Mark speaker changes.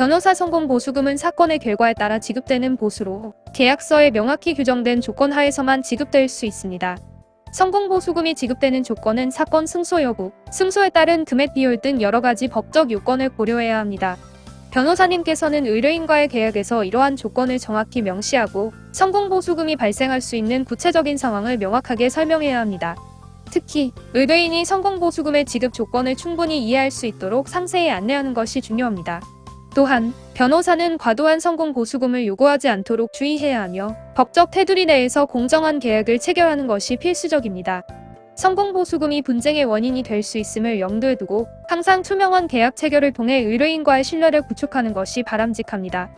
Speaker 1: 변호사 성공 보수금은 사건의 결과에 따라 지급되는 보수로 계약서에 명확히 규정된 조건 하에서만 지급될 수 있습니다. 성공 보수금이 지급되는 조건은 사건 승소 여부, 승소에 따른 금액 비율 등 여러 가지 법적 요건을 고려해야 합니다. 변호사님께서는 의뢰인과의 계약에서 이러한 조건을 정확히 명시하고 성공 보수금이 발생할 수 있는 구체적인 상황을 명확하게 설명해야 합니다. 특히 의뢰인이 성공 보수금의 지급 조건을 충분히 이해할 수 있도록 상세히 안내하는 것이 중요합니다. 또한 변호사는 과도한 성공 보수금을 요구하지 않도록 주의해야 하며 법적 테두리 내에서 공정한 계약을 체결하는 것이 필수적입니다. 성공 보수금이 분쟁의 원인이 될 수 있음을 염두에 두고 항상 투명한 계약 체결을 통해 의뢰인과의 신뢰를 구축하는 것이 바람직합니다.